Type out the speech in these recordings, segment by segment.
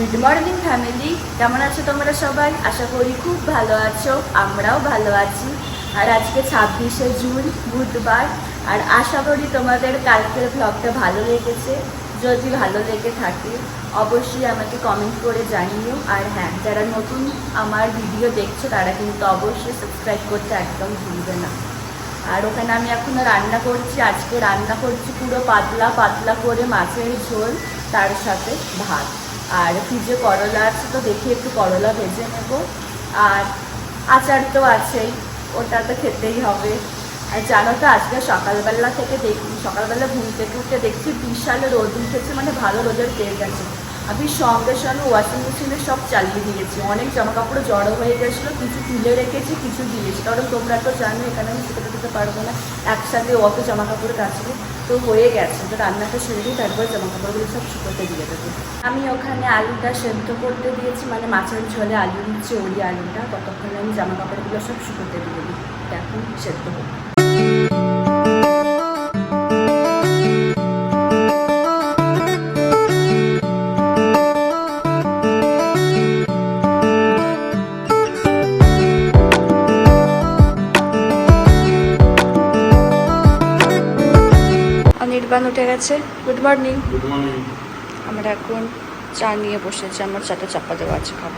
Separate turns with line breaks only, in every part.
Good morning family কেমন আছো তোমরা সবাই? আশা করি খুব ভালো আছো। আমরাও ভালো আছি। আর আজকে ছাব্বিশে জুন, বুধবার। আর আশা করি তোমাদের কালকের ব্লগটা ভালো লেগেছে। যদি ভালো লেগে থাকে, অবশ্যই আমাকে কমেন্ট করে জানিও। আর হ্যাঁ যারা নতুন আমার ভিডিও দেখছ, তারা কিন্তু অবশ্যই সাবস্ক্রাইব করতে একদম ভুলবে না। আর ওখানে আমি এখনও রান্না করছি। আজকে রান্না করছি পুরো পাতলা পাতলা করে মাছের ঝোল, তার সাথে ভাত। আর ফ্রিজে করলা আছে তো দেখি একটু করলা ভেজে নেব। আর আচার তো আছেই, ওটা তো খেতেই হবে। আর জানো তো, আজকে সকালবেলা থেকে দেখি সকালবেলা ঘুম থেকে উঠে দেখছি বিশাল রোদ উঠেছে মানে ভালো রোদের পেয়ে গেছে আমি সঙ্গে সঙ্গে ওয়াশিং মেশিনে সব চালিয়ে দিয়েছি। অনেক জামা কাপড় জড়ো হয়ে গেছিল, কিছু তুলে রেখেছি, কিছু দিয়েছি। কারণ তোমরা তো জানো, এখানে আমি শুকাতে দিতে পারব না। একসাথে অত জামা কাপড় কাচবে। তো হয়ে গেছে, তো রান্নাটা সেরে দিই, তারপর জামা কাপড়গুলো সব শুকোতে দিয়ে দেবো। আমি ওখানে আলুটা সেদ্ধ করতে দিয়েছি মানে মাছের ঝোলে আলু দিচ্ছি ওই আলুটা, ততক্ষণে আমি জামা কাপড়গুলো সব শুকোতে দিয়ে দিই। এখন সেদ্ধ করব অনির্বাণ উঠে গেছে। গুড মর্নিং
গুড মর্নিং
আমরা এখন চা নিয়ে বসেছি আমার চাটা চাপা দেওয়া আছে খাব।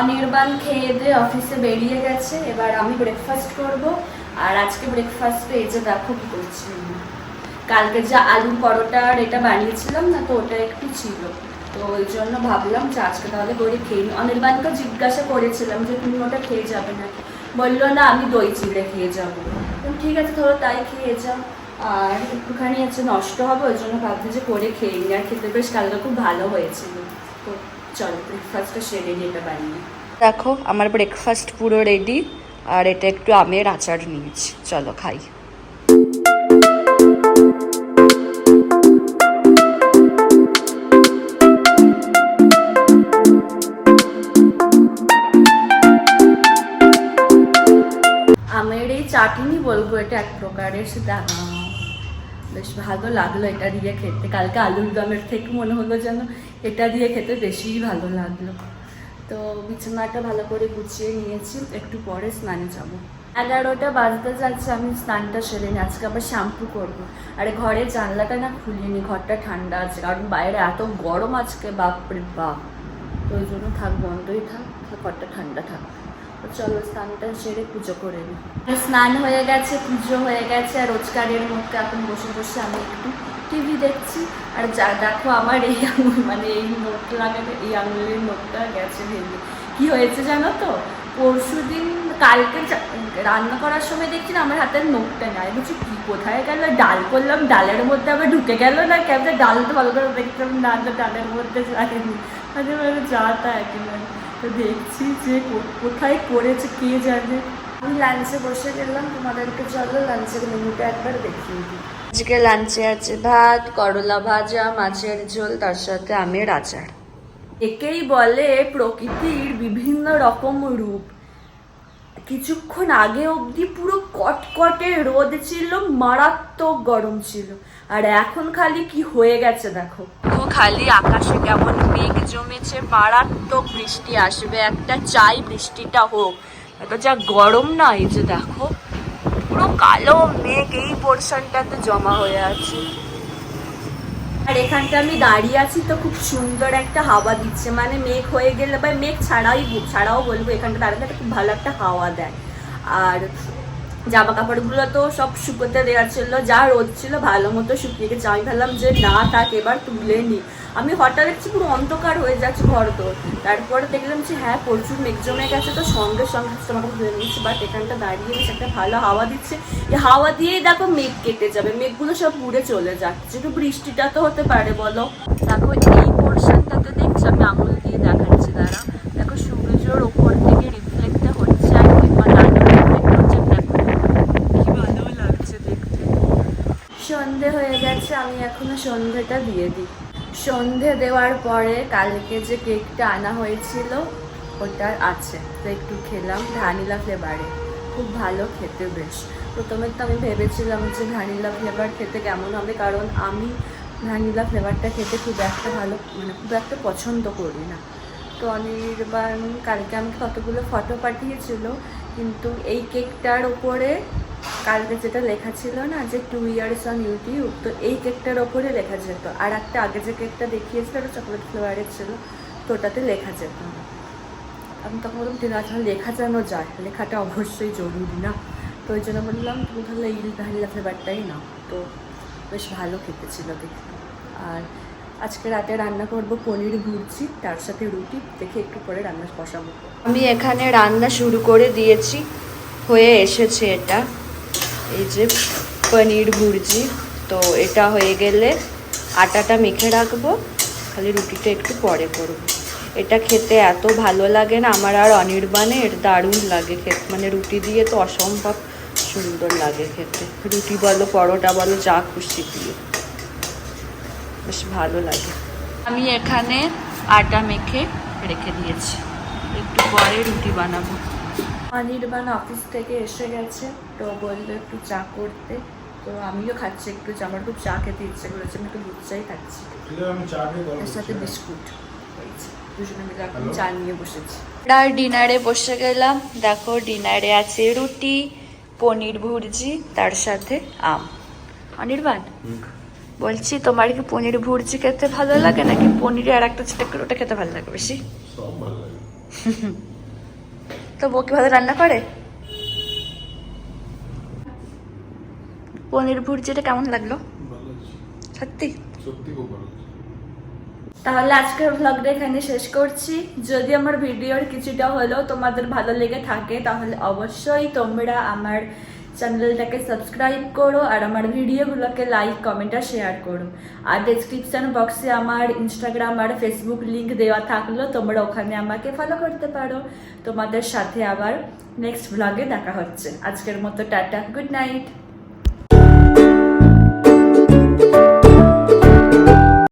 অনির্বাণ খেয়ে দিয়ে অফিসে বেরিয়ে গেছে এবার আমি ব্রেকফাস্ট করব। আর আজকে ব্রেকফাস্টে এই যে দেখো কি করছি। কালকে যা আলু পরোটা আর এটা বানিয়েছিলাম না তো ওটা একটু ছিল। তো ওই জন্য ভাবলাম যে আজকে তাহলে করে খেয়ে নিই অনির্বাণকে জিজ্ঞাসা করেছিলাম যে তুমি ওটা খেয়ে যাবে না বলল না আমি দই চিড়ে খেয়ে যাব। ঠিক আছে ধরো তাই খেয়ে যাও। আর একটুখানি হচ্ছে নষ্ট হবে ওই জন্য ভাবছি যে করে খেয়ে নিই। আর খেতে বেশ কালকে খুব ভালো হয়েছিল। তো চলো ব্রেকফাস্টটা সেরে নিয়ে এটা বানিয়ে। দেখো আমার ব্রেকফাস্ট পুরো রেডি আর এটা একটু আমের আচার নিয়েছি। চলো খাই। আমের এই চাটনি বলব এটা এক প্রকারের সেটা বেশ ভালো লাগল এটা দিয়ে খেতে। কালকে আলুর দমের থেকে মনে হলো যেন এটা দিয়ে খেতে বেশিই ভালো লাগল। তো বিছানাটা ভালো করে গুছিয়ে নিয়েছি, একটু পরে স্নানে যাব। এগারোটা বাজতে যাচ্ছে, আমি স্নানটা সেরে নিই। আজকে আবার শ্যাম্পু করব। আর ঘরে জানলাটা না খুলিনি, ঘরটা ঠান্ডা আছে, কারণ বাইরে এত গরম আজকে, বাপরে বাপ। তো ওই জন্য থাক, বন্ধই থাক, ঘরটা ঠান্ডা থাক। চলো স্নানটা সেরে পুজো করে নিই স্নান হয়ে গেছে, পুজো হয়ে গেছে, আর রোজগারের মধ্যে এখন বসে বসে আমি একটু টিভি দেখছি। আর যা দেখো আমার এই আঙুল মানে এই নোট লাগানো, এই আঙুলের নোটটা গেছে ভেঙে। কি হয়েছে জানো তো? পরশু দিন কালকে রান্না করার সময় দেখছি না, আমার হাতের নোটটা নাই। বলছি, কি কোথায় গেল? ডাল করলাম, ডালের মধ্যে আবার ঢুকে গেল না কেমন ডাল তো ভালো করে দেখতাম না ডালের মধ্যে যায়নি। মাঝে যা তা একেবারে তো দেখছি যে কোথায় করেছে কে জানে। আমি লাঞ্চে বসে গেলাম তোমাদেরকে চলো লাঞ্চের মেনুটা একবার দেখিয়ে দিই। আজকে লাঞ্চে আছে ভাত করলা ভাজা মাছের ঝোল তার সাথে আমের আচার। একেই বলে প্রকৃতির বিভিন্ন রকম রূপ। কিছুক্ষণ আগে অবধি পুরো কটকটে রোদ ছিল মারাত্মক গরম ছিল। আর এখন খালি কি হয়ে গেছে দেখো। খালি আকাশে কেমন মেঘ জমেছে, মারাত্মক বৃষ্টি আসবে, একটা চাই বৃষ্টিটা হোক। এত যা গরম না, এই যে দেখো, পুরো কালো মেঘ, এই পোর্শনটাতে জমা হয়ে আছে। আর এখানটা আমি দাঁড়িয়ে আছি তো খুব সুন্দর একটা হাওয়া দিচ্ছে মানে মেঘ হয়ে গেলে, বা মেঘ ছাড়াই, ছাড়াও বলব, এখানটা দাঁড়াতে খুব ভালো একটা হাওয়া দেয়। আর জামা কাপড়গুলো তো সব শুকোতে দেওয়ার ছিল, যা রোদ ছিল ভালো মতো শুকিয়ে গেছে। আমি ভাবলাম যে না থাক এবার তুলে নি। আমি হঠাৎ দেখছি পুরো অন্ধকার হয়ে যাচ্ছে ঘর তো। তারপরে দেখলাম যে হ্যাঁ প্রচুর মেঘ জমে গেছে তো, সঙ্গে সঙ্গে কাপড় ধুয়ে নিচ্ছি বাট এখানটা দাঁড়িয়ে বেশ একটা ভালো হাওয়া দিচ্ছে। এই হাওয়া দিয়েই দেখো মেঘ কেটে যাবে। মেঘগুলো সব উড়ে চলে যাচ্ছে। একটু বৃষ্টিটা তো হতে পারে বলো। দেখো এই পোর্শনটাতে দেখছি আমি আঙুল দিয়ে দেখো সূর্যের ওপর থেকে রিফ্লেক্টটা হচ্ছে আর বিমান রিফ্লেক্ট হচ্ছে দেখো কি ভালো লাগছে দেখতে সন্ধে হয়ে এখনও সন্ধেটা দিয়ে দিই। সন্ধে দেওয়ার পরে কালকে যে কেকটা আনা হয়েছিল, ওটা আছে। তো একটু খেলাম ভ্যানিলা ফ্লেভারে খুব ভালো খেতে বেশ। প্রথমে তো আমি ভেবেছিলাম যে ভ্যানিলা ফ্লেভার খেতে কেমন হবে, কারণ আমি ভ্যানিলা ফ্লেভারটা খেতে খুব একটা ভালো মানে খুব একটা পছন্দ করি না। তো অনির্বাণ কালকে আমাকে কতগুলো ফটো পাঠিয়েছিল কিন্তু এই কেকটার ওপরে কালকে যেটা লেখা ছিল না যে টু ইয়ার্স অন ইউটিউব তো এই কেকটার ওপরে লেখা যেত। আর একটা আগে যে কেকটা দেখিয়েছিল, ওটা চকলেট ফ্লেভারের ছিল, তো ওটাতে লেখা যেত। না আমি তখন বললাম, ঠিক আছে লেখা যেন যায়। লেখাটা অবশ্যই জরুরি না। তো ওই জন্য বললাম, তুমি তাহলে এই ভ্যানিলা ফ্লেভারটাই নাও। তো বেশ ভালো খেতে ছিল দেখতে। আর আজকে রাতে রান্না করব পনির ভুরজি, তার সাথে রুটি, দেখে একটু পরে রান্না বসাবো। আমি এখানে রান্না শুরু করে দিয়েছি, হয়ে এসেছে এটা। এই যে পনির ভুরজি, তো এটা হয়ে গেলে আটাটা মেখে রাখব, খালি রুটিটা একটু পরে করব। এটা খেতে এত ভালো লাগে না, আমার আর অনির্বাণে অনির্বাণের দারুণ লাগে খেতে। মানে রুটি দিয়ে তো অসম্ভব সুন্দর লাগে খেতে। রুটি বলো, পরোটা বলো, যা খুশি দিয়ে। বেশ ভালো লাগে। আমি এখানে আটা মেখে রেখে দিয়েছি। একটু পরে রুটি বানাবো। অনির্বাণ অফিস থেকে এসে গেছে। তো বলল একটু চা করতে। তো আমিও খাচ্ছি একটু। চা আমার খুব চা খেতে ইচ্ছে করেছে আমি একটু দুধ চাই খাচ্ছি এর সাথে বিস্কুট দুজনে মিলে এখন চা নিয়ে বসেছি। ডিনারে বসে গেলাম। দেখো ডিনারে আছে রুটি পনির ভুর্জি তার সাথে আম। অনির্বাণ? বলছি তোমার কি পনির ভুর্জি খেতে ভালো লাগে নাকি পনির আর একটা ছোট করে ওটা খেতে ভালো লাগে বেশি? তো বউ কি ভালো রান্না করে? পনির ভুর্জিটা কেমন লাগল? সত্যি। তাহলে আজকের ভ্লগটা এখানে শেষ করছি। যদি আমার ভিডিওর কিছুটা হলেও তোমাদের ভালো লেগে থাকে তাহলে অবশ্যই তোমরা আমার চ্যানেলটাকে সাবস্ক্রাইব করো আর আমার ভিডিওগুলোকে লাইক কমেন্ট আর শেয়ার করো আর ডেসক্রিপশান বক্সে আমার ইনস্টাগ্রাম আর ফেসবুক লিঙ্ক দেওয়া থাকল তোমরা ওখানে আমাকে ফলো করতে পারো তোমাদের সাথে আবার নেক্সট ব্লগে দেখা হচ্ছে আজকের মতো টাটা গুড নাইট